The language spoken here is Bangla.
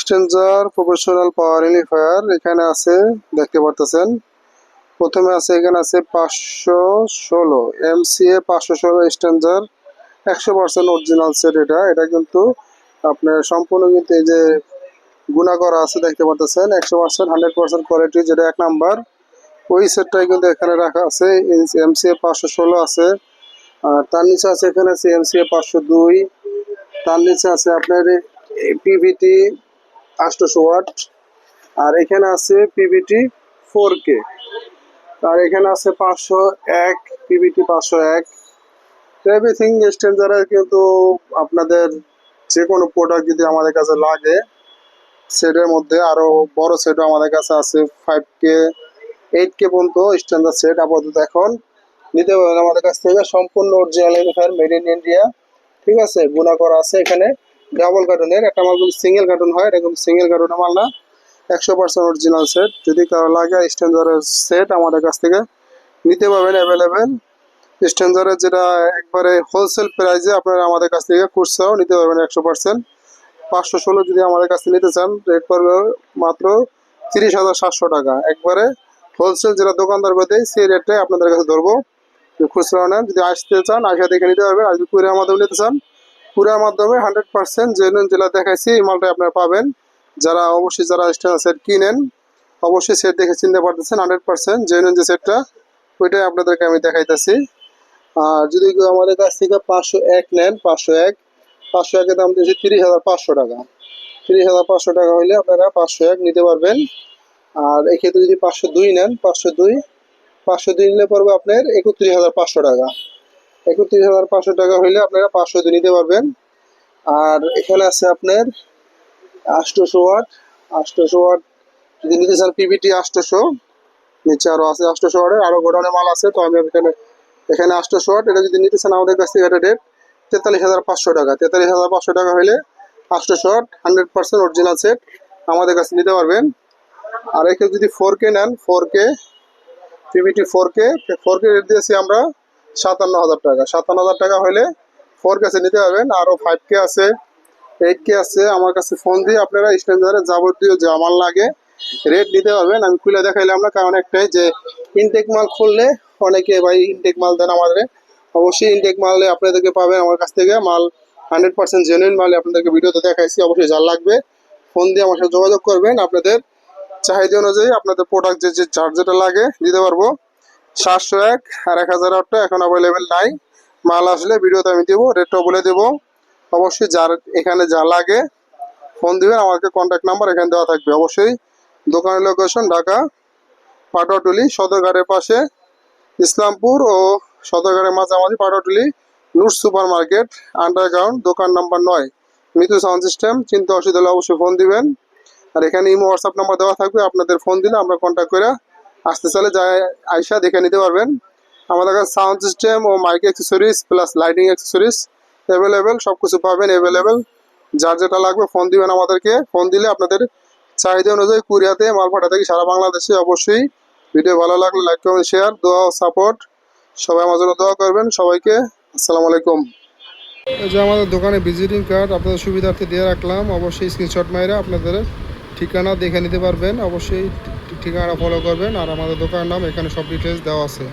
স্ট্রেঞ্জার প্রফেশনাল পাওয়ার ইউনিফায়ার এখানে আছে, দেখতে পারতেছেন। প্রথমে আছে, এখানে আছে পাঁচশো ষোলো এম সি এ পাঁচশো ষোলো স্ট্রেঞ্জার একশো পার্সেন্ট অরিজিনাল সেট এটা। এটা কিন্তু আপনার সম্পূর্ণ কিন্তু এই যে গুণা করা আছে, দেখতে পারতেছেন। একশো পার্সেন্ট হান্ড্রেড পার্সেন্ট কোয়ালিটি যেটা এক নাম্বার। ওই সেটটাই কিন্তু এখানে রাখা আছে। এম সি এ পাঁচশো ষোলো আছে। আর তার নিচে আছে, এখানে আছে এম সি এ পাঁচশো দুই। তার নিচে আছে আপনার পিভিটি আটশোশো ওয়াট। আর এখানে আছে পিভিটি ফোর কে আর এখানে আছে পাঁচশো এক পিভিটি পাঁচশো এক। এভরিথিং স্ট্যান্ডার্ডের কিন্তু আপনাদের যে কোনো প্রোডাক্ট যদি আমাদের কাছে লাগে সেটের মধ্যে আরও বড় সেটও আমাদের কাছে আছে ফাইভ কে এইট কে পর্যন্ত স্ট্যান্ডার্ড সেট আপাতত এখন। নিতে পারবেন আমাদের কাছ থেকে সম্পূর্ণ অরিজিনাল মেড ইন ইন্ডিয়া ঠিক আছে? গুণা করা আছে এখানে। ডাবল কার্টুনের একটা মাল কিন্তু সিঙ্গেল কার্টুন হয়, এটা কিন্তু সিঙ্গেল কার্টুনের মাল না। একশো পার্সেন্ট অরিজিনাল সেট যদি কারও লাগে স্ট্যান্ডার্ডের সেট আমাদের কাছ থেকে নিতে পারবেন অ্যাভেলেবেল স্ট্যান্ডার্ডের যেটা একবারে হোলসেল প্রাইসে আপনারা আমাদের কাছ থেকে খুচরাও নিতে পারবেন একশো পার্সেন্ট পাঁচশো ষোলো যদি আমাদের কাছ থেকে নিতে চান রেট পড়বে মাত্র তিরিশ হাজার সাতশো টাকা। একবারে হোলসেল যেটা দোকানদার দেয় সেই রেটটাই আপনাদের কাছে ধরবো। খুচরা নেন, যদি আসতে চান, আসা দেখে নিতে পারবেন, আর যদি মাধ্যমে নিতে চান কুরিয়ার মাধ্যমে হান্ড্রেড পার্সেন্ট জেনুইন জেলা দেখাইছি, এই মালটা আপনারা পাবেন। যারা অবশ্যই যারা স্ট্যান্ডার্ড সেট কিনেন, অবশ্যই সেট দেখে চিনতে পারতেছেন হান্ড্রেড পার্সেন্ট জেনুইন যে সেটটা ওইটাই আপনাদেরকে আমি দেখাইতেছি। আর যদি আমাদের কাছ থেকে পাঁচশো এক নেন, পাঁচশো এক, পাঁচশো একের দাম দিয়েছি তিরিশ হাজার পাঁচশো টাকা। তিরিশ হাজার পাঁচশো টাকা হলে আপনারা পাঁচশো এক নিতে পারবেন। আর এক্ষেত্রে যদি পাঁচশো দুই নেন, পাঁচশো দুই পাঁচশো দুই নিলে পড়বে আপনার একত্রিশ হাজার পাঁচশো টাকা। একত্রিশ হাজার পাঁচশো টাকা হইলে আপনারা পাঁচশো দুই নিতে পারবেন। আর এখানে আছে আপনার আষ্টশো ওয়াট। আষ্টশো ওয়াট যদি নিতে চান পিবিটি আষ্টশো নিচে আরও আছে আষ্টশো ওয়াটের, আরও গোডাউনে মাল আছে। তো আমি এখানে এখানে আষ্টশো ওয়াট, এটা যদি নিতে চান আমাদের কাছ থেকে এটা রেট তেতাল্লিশ হাজার পাঁচশো টাকা। তেতাল্লিশ হাজার পাঁচশো টাকা হলে আষ্টশো watt, hundred percent original set আমাদের কাছে নিতে পারবেন। আর একে যদি ফোর কে নেন four K PBT four K four K rate দিয়েছি আমরা সাতান্ন হাজার টাকা। সাতান্ন হাজার টাকা হলে ফোর কেসে নিতে পারবেন। আরও ফাইভ কে আছে এইট কে আছে। আমার কাছে ফোন দিয়ে আপনারা স্ট্যান্ডার্ডের যাবতীয় যে আমার লাগে রেট নিতে পারবেন। আমি খুলে দেখাইলাম না, কারণ একটাই যে ইনটেক মাল খুললে অনেকে ভাই ইনটেক মাল দেন আমাদের। অবশ্যই ইনটেক মালে আপনাদেরকে পাবেন আমার কাছ থেকে। মাল হান্ড্রেড পার্সেন্ট জেনুইন মালে আপনাদেরকে ভিডিওতে দেখাইছি, অবশ্যই যার লাগবে ফোন দিয়ে আমার সাথে যোগাযোগ করবেন। আপনাদের চাহিদা অনুযায়ী আপনাদের প্রোডাক্ট যে যে চার্জ যেটা লাগে, দিতে পারব। সাতশো এক আর এক হাজার আটটা এখন অ্যাভেলেবেল নাই। মাল আসলে ভিডিওতে আমি দেবো রেটটাও বলে দেবো। অবশ্যই যার এখানে যা লাগে ফোন দিবেন, আমাকে কন্ট্যাক্ট নাম্বার এখানে দেওয়া থাকবে। অবশ্যই দোকানের লোকেশন ঢাকা পাটোয়াটুলি সদরঘাটের পাশে ইসলামপুর ও সদরঘাটের মাঝামাঝি পাটোয়াটুলি নুট সুপার মার্কেট আন্ডারগ্রাউন্ড দোকান নাম্বার নয়, মিতু সাউন্ড সিস্টেম চিন্তা অসুবিধা হলে অবশ্যই ফোন দিবেন। আর এখানে ইমো হোয়াটসঅ্যাপ নাম্বার দেওয়া থাকবে, আপনাদের ফোন দিলে আমরা কন্ট্যাক্ট করে আসতে চাইলে যায়, আইসা দেখে নিতে পারবেন। আমাদের কাছে সাউন্ড সিস্টেম ও mic accessories plus lighting accessories available সব কিছু পাবেন অ্যাভেলেবেল যার যেটা লাগবে ফোন দিবেন আমাদেরকে। ফোন দিলে আপনাদের চাহিদা অনুযায়ী কুরিয়াতে মাল পাঠা থাকি সারা বাংলাদেশে অবশ্যই ভিডিও ভালো লাগলে লাইক কমেন্ট শেয়ার দোয়া ও সাপোর্ট সবাই আমার জন্য দোয়া করবেন। সবাইকে আসসালামু আলাইকুম। এই যে আমাদের দোকানে ভিজিটিং কার্ড আপনাদের সুবিধার্থে দিয়ে রাখলাম। অবশ্যই স্ক্রিনশট মাইরা আপনাদের ঠিকানা দেখে নিতে পারবেন। অবশ্যই ঠিকানা ফলো করবেন আর আমাদের দোকানের নাম এখানে সব ডিটেলস দেওয়া আছে।